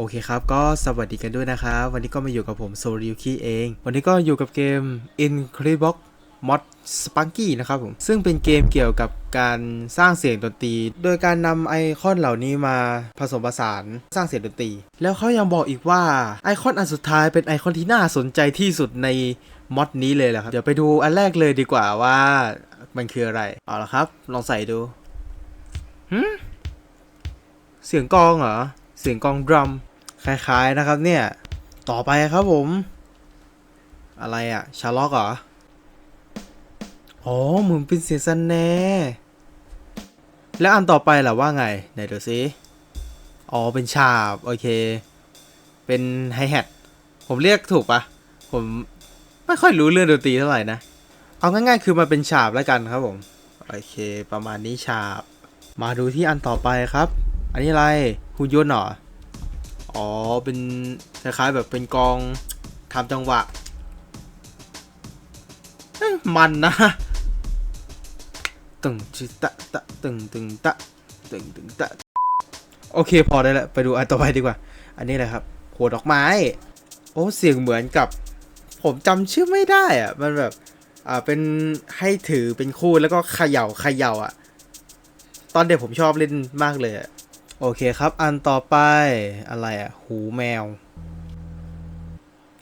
โอเคครับ ก็สวัสดีกันด้วยนะครับ วันนี้ก็มาอยู่กับผมโซริวคีเอง วันนี้ก็อยู่กับเกม Incredibox Mod Spunky นะครับผม ซึ่งเป็นเกมเกี่ยวกับการสร้างเสียงดนตรี โดยการนำไอคอนเหล่านี้มาผสมผสานสร้างเสียงดนตรี แล้วเขายังบอกอีกว่าไอคอนอันสุดท้ายเป็นไอคอนที่น่าสนใจที่สุดในมอดนี้เลยแหละครับ เดี๋ยวไปดูอันแรกเลยดีกว่าว่ามันคืออะไร เอาละครับ ลองใส่ดูเสียงกองเหรอ เสียงกองดรัม คล้ายๆนะครับเนี่ย ต่อไปครับผม อะไรอะชาล็อกเหรอ อ๋อเหมือนเป็นเสียงสแนร์แล้วอันต่อไปล่ะว่าไง ไหนดูซิ อ๋อ เป็นฉาบ โอเค เป็นไฮแฮท ผมเรียกถูกปะ ผมไม่ค่อยรู้เรื่องดนตรีเท่าไหร่นะ เอาง่ายๆ คือมันเป็นฉาบแล้วกันครับผม โอเค ประมาณนี้ฉาบ มาดูที่อันต่อไปครับ อันนี้อะไรหุ่นยนต์หรอ อ๋อ เป็นคล้ายๆแบบเป็นกองทำจังหวะ มันนะตึงจิตะตะตึงตึงตะตึงตึงตะโอเคพอได้แล้วไปดูอันต่อไปดีกว่า อันนี้อะไรครับหัวดอกไม้ โอ้เสียงเหมือนกับ ผมจำชื่อไม่ได้อะมันแบบอ่าเป็นให้ถือเป็นคู่แล้วก็เขย่าเขย่าอะ ตอนเด็กผมชอบเล่นมากเลยอะ โอเคครับ อันต่อไปอะไรอะหูแมว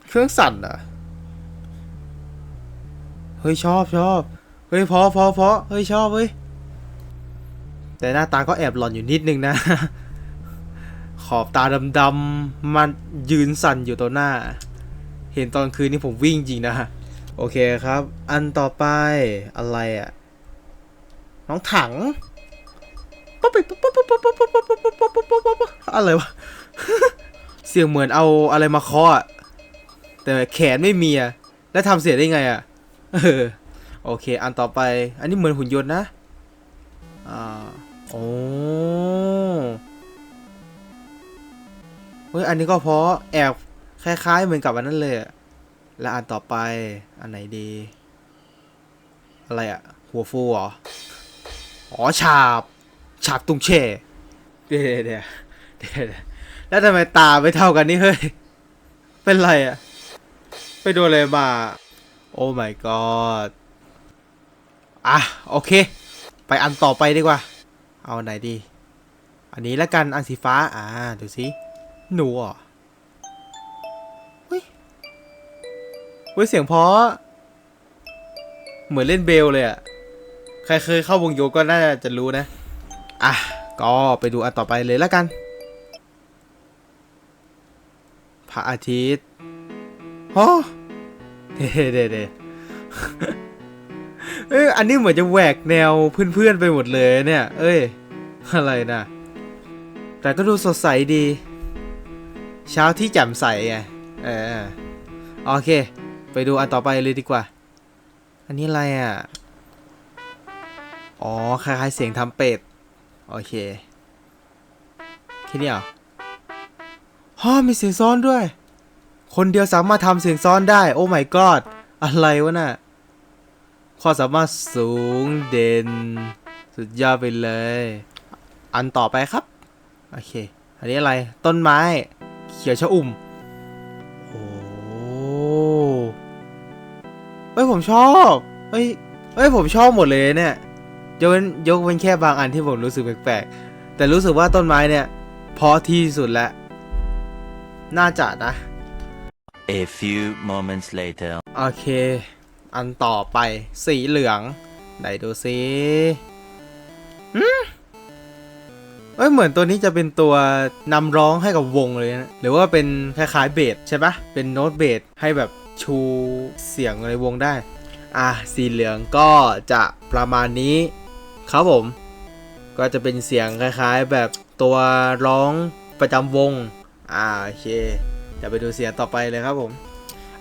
เครื่องสั่นอะเฮ้ยชอบชอบเฮ้ยพอพอพอเฮ้ยชอบเฮ้ยแต่หน้าตาก็แอบหลอนอยู่นิดนึงนะ ขอบตาดำๆมันยืนสั่นอยู่ต่อหน้า เห็นตอนคืนนี่ผมวิ่งจริงนะ โอเคครับ อันต่อไปอะไรอะน้องถัง ป๊อปปิ๊บป๊อปป๊อปป๊อปป๊อปป๊อปป๊อปป๊อปป๊อปป๊อปป๊อปป๊อปอะไรวะ เสียงเหมือนเอาอะไรมาเคาะแต่แขนไม่มีอะแล้วทำเสียงได้ไงอะเออโอเค อันต่อไป อันนี้เหมือนหุ่นยนต์นะอ่าโอ้เฮ้ยอันนี้ก็เพราะแอบคล้ายๆเหมือนกับอันนั้นเลยแล้วอันต่อไปอันไหนดี อะไรอะหัวฟูเหรอ อ๋อฉาบ ฉาบตุงเช่เดี๋ยวเดี๋ยวเดี๋ยวเดี๋ยวแล้วทำไมตาไม่เท่ากันนี่เฮ้ย เป็นไรอะไปโดนอะไรมา โอ้ my god อะ โอเค ไปอันต่อไปดีกว่า เอาไหนดี อันนี้แล้วกันอันสีฟ้า อ่า ดูสิ หนูเหรอเฮ้ยเฮ้ย เสียงเพราะ เหมือนเล่นเบลเลยอะใครเคยเข้าวงโยก็น่าจะรู้นะ อะ ก็ไปดูอันต่อไปเลยแล้วกัน พระอาทิตย์โอ้เด้เด้เด้เอ้ยอันนี้เหมือนจะแหวกแนวเพื่อนๆไปหมดเลยเนี่ย เอ้ย อะไรนะ แต่ก็ดูสดใสดี เช้าที่แจ่มใสไง เออ โอเค ไปดูอันต่อไปเลยดีกว่า อันนี้อะไรอะ อ๋อ คล้ายๆเสียงทำเป็ด โอเคแค่นี้เหรอฮ่อมีเสียงซ้อนด้วย คนเดียวสามารถทำเสียงซ้อนได้ โอ้ my god อะไรวะน่ะความสามารถสูงเด่น สุดยอดไปเลย อันต่อไปครับ โอเค อันนี้อะไรต้นไม้ เขียวชะอุ่ม โอ้เฮ้ยผมชอบเฮ้ยเฮ้ยผมชอบหมดเลยเนี่ย ยกเว้นยกเว้นแค่บางอันที่ผมรู้สึกแปลกๆ แต่รู้สึกว่าต้นไม้เนี่ยเพราะที่สุดแล้ว น่าจะนะ A few moments later. โอเค อันต่อไปสีเหลือง ไหนดูซิหืมเอ้ยเหมือนตัวนี้จะเป็นตัวนำร้องให้กับวงเลยนะ หรือว่าเป็นคล้ายๆเบสใช่ปะเป็นโน้ตเบสให้แบบชูเสียงในวงได้ อะสีเหลืองก็จะประมาณนี้ ครับผม ก็จะเป็นเสียงคล้ายๆ แบบตัวร้องประจำวง อ่าโอเคเดี๋ยวไปดูเสียงต่อไปเลยครับผม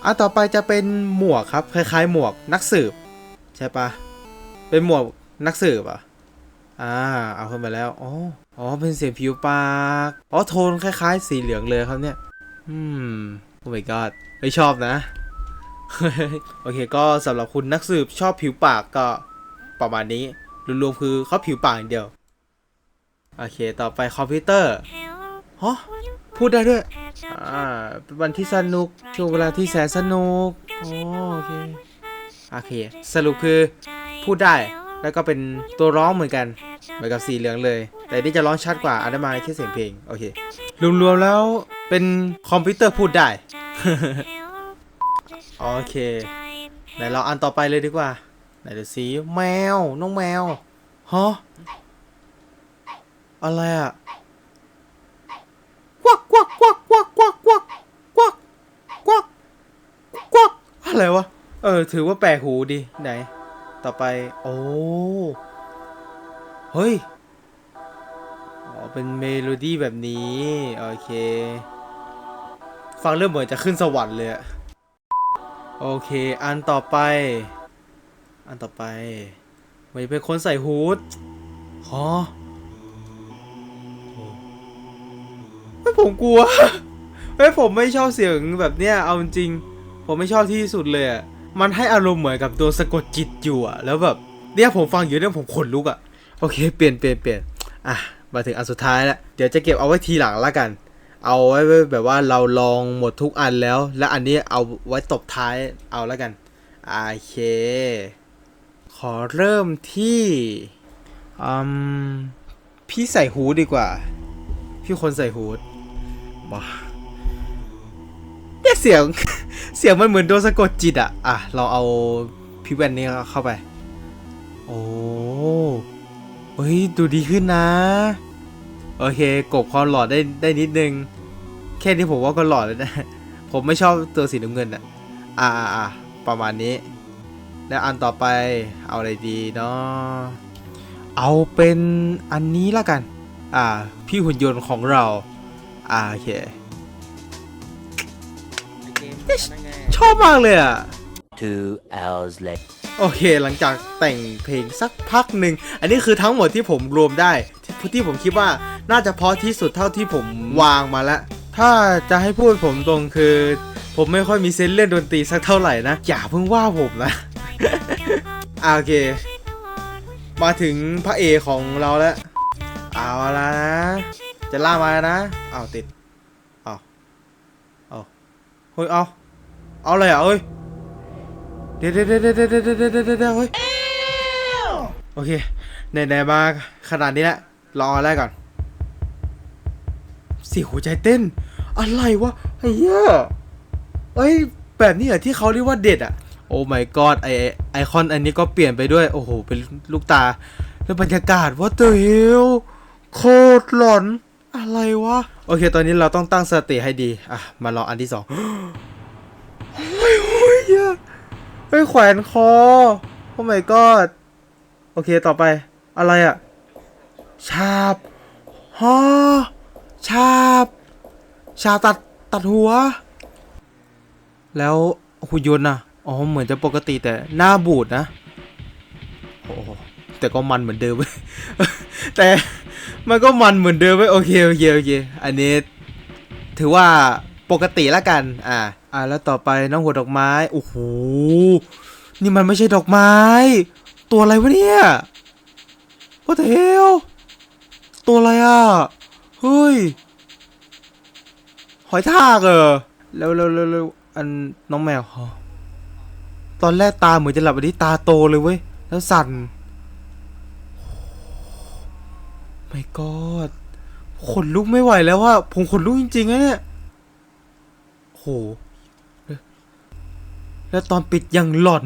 อะต่อไปจะเป็นหมวกครับ คล้ายๆ หมวกนักสืบ ใช่ปะเป็นหมวกนักสืบอะอ่าเอาขึ้นมาแล้วอ๋ออ๋อเป็นเสียงผิวปากอ๋อโทนคล้าย ๆ สีเหลืองเลยครับเนี่ย อืมโอ้ my god ไม่ชอบนะ โอเคก็สำหรับคุณนักสืบชอบผิวปากก็ประมาณนี้ รวมๆคือเขาผิวปากอย่างเดียว โอเค ต่อไปคอมพิวเตอร์ฮะพูดได้ด้วย อ่าเป็นวันที่สนุก ช่วงเวลาที่แสนสนุกอ๋อโอเค โอเค สรุปคือพูดได้ แล้วก็เป็นตัวร้องเหมือนกัน เหมือนกับสีเหลืองเลย แต่นี่จะร้องชัดกว่าอันนั้นมาแค่เสียงเพลง โอเค รวมๆแล้วเป็นคอมพิวเตอร์พูดได้ โอเคไหนเราอันต่อไปเลยดีกว่า ไหนดูสิแมว น้องแมวฮะอะไรอะกวักกวักกวักกวักกวักกวักกวักกวักกวักอะไรวะ เออ ถือว่าแปลกหูดีไหน ต่อไป โอ้เฮ้ยอ๋อเป็นเมโลดี้แบบนี้ โอเค ฟังเริ่มเหมือนจะขึ้นสวรรค์เลยอะโอเค อันต่อไป อันต่อไปเหมันจะเป็นคนใส่ฮูดฮะเฮ้ยผมกลัวเฮ้ยผมไม่ชอบเสียงแบบเนี้ย เอาจริงๆผมไม่ชอบที่สุดเลยอะมันให้อารมณ์เหมือนกับโดนสะกดจิตอยู่อะแล้วแบบเนี่ยผมฟังอยู่เนี่ยผมขนลุกอะโอเค เปลี่ยนเปลี่ยนเปลี่ยนอะ มาถึงอันสุดท้ายแล้ว เดี๋ยวจะเก็บเอาไว้ทีหลังละกัน เอาไว้แบบว่าเราลองหมดทุกอันแล้ว และอันนี้เอาไว้ตบท้ายเอาละกัน โอเค ขอเริ่มที่อืมพี่ใส่ฮูดดีกว่า พี่คนใส่ฮูดมาเนี่ยเสียง เสียงมันเหมือนโดนสะกดจิตอะอะ เราเอาพี่แว่นนี้เข้าไป โอ้เฮ้ย ดูดีขึ้นนะ โอเค กบความหลอดได้ได้นิดนึง แค่นี้ผมว่าก็หลอดแล้วนะ ผมไม่ชอบตัวสีน้ำเงินอะอ่าอ่าอ่าประมาณนี้ แล้วอันต่อไปเอาอะไรดีเนาะเอาเป็นอันนี้ละกัน อ่า พี่หุ่นยนต์ของเรา อ่าโอเค ชอบมากเลยอะ Two hours later. โอเคหลังจากแต่งเพลงสักพักหนึ่ง อันนี้คือทั้งหมดที่ผมรวมได้ ที่ที่ผมคิดว่าน่าจะเพราะที่สุดเท่าที่ผมวางมาแล้ว ถ้าจะให้พูดผมตรงคือ ผมไม่ค่อยมีเซนส์เล่นดนตรีสักเท่าไหร่นะ อย่าเพิ่งว่าผมนะ โอเค มาถึงพระเอของเราแล้ว เอาละนะ จะล่ามานะ เอาติด เอาเอาเฮ้ยเอา เอาเลยอะเฮ้ย เดเดเวเดเดวเดี๋ยวเดี๋เดี๋เดี๋เดี๋เฮ้ย โอเคไหนไหนมาขนาดนี้แล้วรออะไรก่อนสี่หัวใจเต้น อะไรวะเหี้ยเอ้ย แบบนี้เหรอที่เขาเรียกว่าเด็ดอะ โอ้ my god ไอไอคอนอันนี้ก็เปลี่ยนไปด้วย โอ้โห เป็นลูกตา แล้วบรรยากาศว่าเตอร์เฮลโคตรหลอนอะไรวะ โอเค ตอนนี้เราต้องตั้งสติให้ดี อะ มารออันที่สองโอ้ยโอ้ยเหี้ยเฮ้ยแขวนคอ โอ้ my god โอเคต่อไป อะไรอะชาบฮอชาบ ชาบตัดตัดหัว แล้วหุ่นยนต์น่ะ อ๋อเหมือนจะปกติแต่หน้าบูดนะโอ้โหแต่ก็มันเหมือนเดิมเว้แต่มันก็มันเหมือนเดิมเว้โอเคโอเคโอเคอันนี้ถือว่าปกติละกัน อ่า อ่า แล้วต่อไปน้องหัวดอกไม้ โอ้โห นี่มันไม่ใช่ดอกไม้ ตัวอะไรวะเนี่ย What the hell ตัวอะไรอะ เฮ้ย หอยทากเหรอแล้วแล้วแล้วอันน้องแมว อนแรกตาเหมือนจะหลับอันนี้ตาโตเลยเว้ย แล้วสั่นไม่กอดขนลุกไม่ไหวแล้วว่าผมขนลุกจริงๆนะเนี่ยโห แล้วตอนปิดอย่างหลอน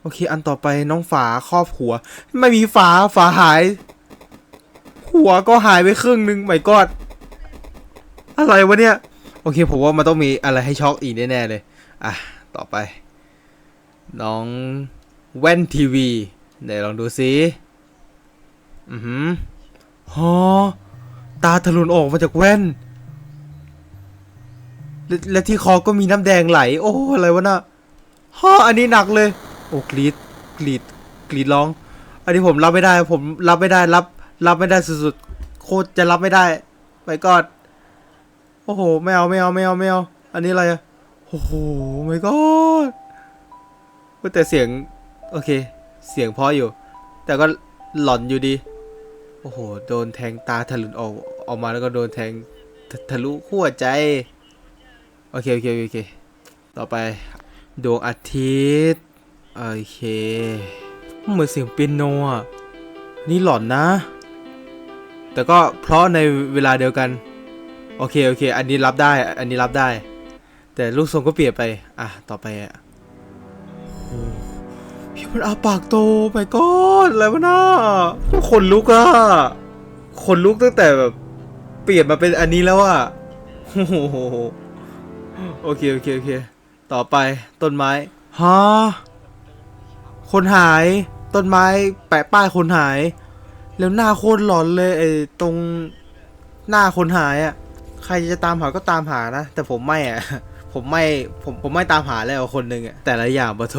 โอเค อันต่อไปน้องฝาครอบหัว ไม่มีฝาฝาหาย หัวก็หายไปครึ่งหนึ่งไม่กอดอะไรวะเนี่ย โอเค ผมว่ามันต้องมีอะไรให้ช็อกอีกแน่ๆเลย อะ ต่อไป น้องแว่นทีวีไหนลองดูซิอือหือฮอตาทะลุนออกมาจากแว่น และและที่คอก็มีน้ำแดงไหล โอ้อะไรวะน่ะฮ่ออันนี้หนักเลย โอ้กรีดกรีดกรีดร้อง อันนี้ผมรับไม่ได้ ผมรับไม่ได้รับ รับไม่ได้สุดๆโคตรจะรับไม่ได้ไปกอดโอ้โหไม่เอาไม่เอาไม่เอาไม่เอาอันนี้อะไรอะโอ้โหไม่กอด แต่เสียง โอเค เสียงเพราะอยู่ แต่ก็หลอนอยู่ดี โอ้โห โดนแทงตาถลุออกออกมาแล้วก็โดนแทงททะลุขั้วใจ โอเค โอเค โอเค ต่อไป ดวงอาทิตย์ โอเค เหมือนเสียงเปียโนอะ นี่หลอนนะ แต่ก็เพราะในเวลาเดียวกัน โอเค โอเค อันนี้รับได้ อันนี้รับได้ แต่ลูกทรงก็เปลี่ยนไป อะ ต่อไปอะ มันอาปากโตไปก้อนอะไรวน่าขนลุกอะขนลุกตั้งแต่แบบ เปลี่ยนมาเป็นอันนี้แล้วอะโอ้โหโอเคโอเคโอเค ต่อไปต้นไม้ฮะคนหาย ต้นไม้แปะป้ายคนหาย แล้วหน้าโคตรหลอนเลยไอ้ตรงหน้าคนหายอะใครจะตามหาก็ตามหานะ แต่ผมไม่อะผมไม่ผมผมไม่ตามหาแล้วคนหนึ่งอะแต่ละอย่างบะโถ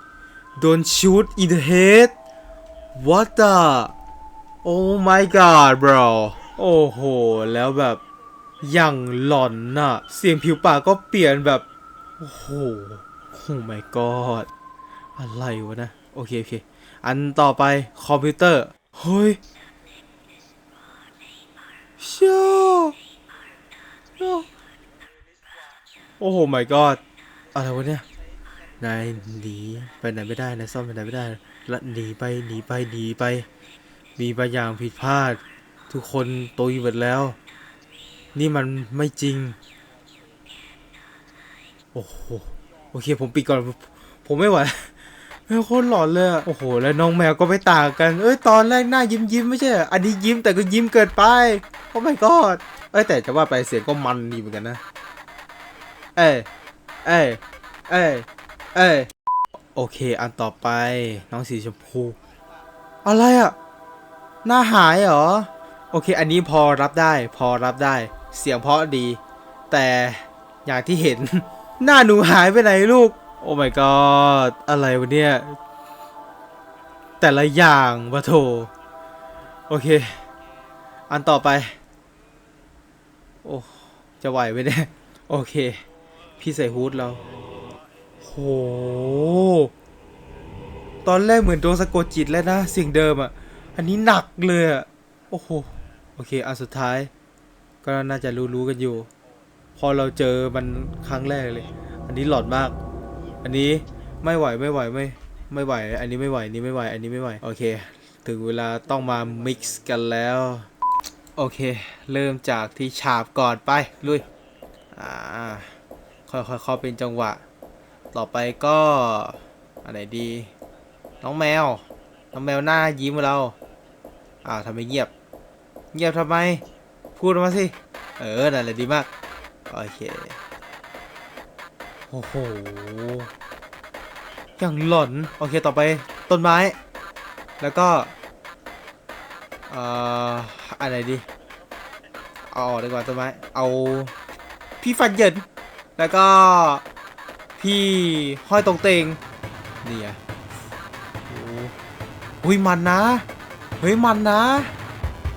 โดนชูด in the head what the oh my god bro โอ้โห แล้วแบบอย่างหลอนน่ะ เสียงผิวปากก็เปลี่ยนแบบ โอ้โหโอ้ my god อะไรวะนะ โอเค โอเค อันต่อไปคอมพิวเตอร์ เฮ้ยเชี่ยโอ้โห my god อะไรวะเนี่ย นายหนีไปไหนไม่ได้นายซ่อมไปไหนไม่ได้ละหนีไปหนีไปหนีไป มีบางอย่างผิดพลาด ทุกคนตุยหมดแล้ว นี่มันไม่จริง โอ้โหโอเคผมปิดก่อนผมไม่ไหวแมวโคตรหลอนเลยโอ้โห แล้วน้องแมวก็ไม่ต่างกัน เอ้ย ตอนแรกหน้ายิ้มยิ้มไม่ใช่ออันนี้ยิ้มแต่ก็ยิ้มเกินไป โอ้ my god เอ้ย แต่จะว่าไปเสียงก็มันดีเหมือนกันนะ เอ้ย เอ้ย เอ้ย เอ้ยโอเค อันต่อไปน้องสีชมพู อะไรอะหน้าหายเหรอ โอเค อันนี้พอรับได้ พอรับได้ เสียงเพราะดี แต่อย่างที่เห็น หน้าหนูหายไปไหนลูก โอ้ my god อะไรวะเนี่ย แต่ละอย่างวะโถ โอเค อันต่อไป โอ้ จะไหวไหมเนี่ย โอเค พี่ใส่ฮูดเรา โห ตอนแรกเหมือนโดนสะกดจิตแล้วนะ สิ่งเดิมอะ อันนี้หนักเลยอะ โอ้โห โอเค อันสุดท้าย ก็น่าจะรู้ๆกันอยู่ พอเราเจอมันครั้งแรกเลย อันนี้หลอนมาก อันนี้ไม่ไหวไม่ไหวไม่ไม่ไหว อันนี้ไม่ไหวนนี้ไม่ไหว อันนี้ไม่ไหว โอเค ถึงเวลาต้องมา mix กันแล้ว โอเค เริ่มจากที่ฉาบก่อนไป ลุย อ่า ค่อยๆเข้าเป็นจังหวะ ต่อไปก็อันไหนดี น้องแมว น้องแมวหน้ายิ้มเรา อ้าวทำไมเงียบ เงียบทำไม พูดมาสิ เออ นั่นแหละดีมาก โอเค โอ้โห อย่างหล่อนโอเค ต่อไปต้นไม้ แล้วก็ เอ่อ อะไรดี เอาออกดีกว่าต้นไม้ เอา พี่ฟันเหยินแล้วก็ พี่ห้อยตรงเตงนี่ไงโอ้หุยมันนะ เฮ้ยมันนะ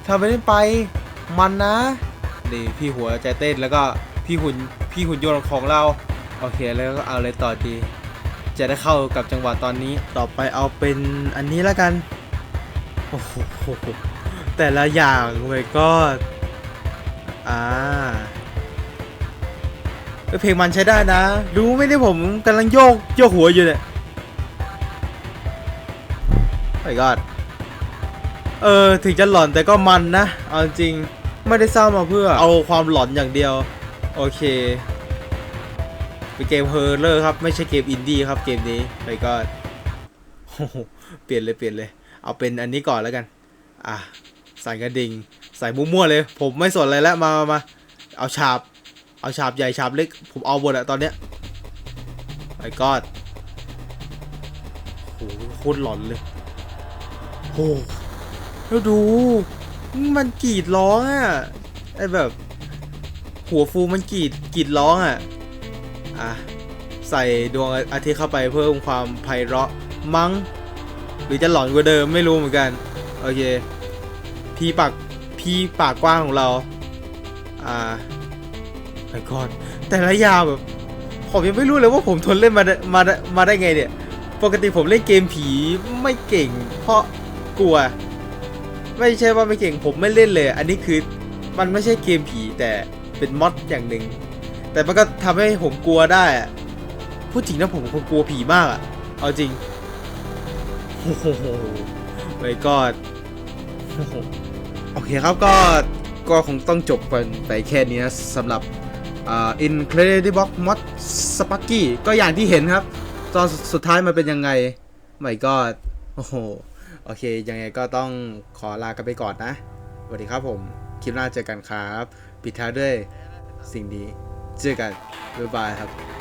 ทำไปเล่นไปมันนะนี่พี่หัวใจเต้นแล้วก็พี่หุ่นพี่หุ่นยนต์ของเราโอเคแล้วก็เอาเลยต่อดีจะได้เข้ากับจังหวะตอนนี้ต่อไปเอาเป็นอันนี้แล้วกันโอ้โหแต่ละอย่างเลยก็อ่า เพลงมันใช้ได้นะ รู้ไม่ได้ผมกำลังโยกโยกหัวอยู่เนี่ยไอ้กอดเออถึงจะหลอนแต่ก็มันนะ เอาจริงไม่ได้สร้างมาเพื่อเอาความหลอนอย่างเดียว โอเคเป็นเกมเฮอร์เลอร์ครับ ไม่ใช่เกมอินดี้ครับเกมนี้ไปก็โอ้โหเปลี่ยนเลยเปลี่ยนเลย เอาเป็นอันนี้ก่อนแล้วกัน อะ ใส่กระดิ่ง ใส่มั่วๆเลย ผมไม่สนอะไรแล้ว มามามาเอาฉาบ เอาฉาบใหญ่ฉาบเล็ก ผมเอาหมดอะตอนเนี้ยไปก็โอ้โหโคตรหลอนเลยโอ้แล้วดู มันกรีดร้องอะไอ้แบบ หัวฟูมันกรีดกรีดร้องอะอะใส่ดวงอาทิตย์เข้าไปเพิ่มความไพเราะมั้ง หรือจะหลอนกว่าเดิมไม่รู้เหมือนกัน โอเค พี่ปากพี่ปากกว้างของเรา อ่า ไอ้กอนแต่ละยาวแบบ ผมยังไม่รู้เลยว่าผมทนเล่นมาได้มาได้มาได้ไงเนี่ย ปกติผมเล่นเกมผีไม่เก่ง เพราะกลัว ไม่ใช่ว่าไม่เก่งผมไม่เล่นเลย อันนี้คือมันไม่ใช่เกมผีแต่เป็นมอดอย่างหนึ่งแต่มันก็ทำให้ผมกลัวได้อะพูดจริงนะผมคนกลัวผีมากอะเอาจริงโอ้โหไม่ก็โอเคครับก็ก็คงต้องจบกันไปแค่นี้นะสำหรับ อินเครดิบ็อกมอสสปักกี้ก็อย่างที่เห็นครับ ตอนสุดท้ายมันเป็นยังไงไม่ก็โอ้โห โอเค ยังไงก็ต้องขอลากันไปก่อนนะสวัสดีครับผม คลิปหน้าเจอกันครับ ปิดท้ายด้วยสิ่งนี้เจอกัน บ๊ายบายครับ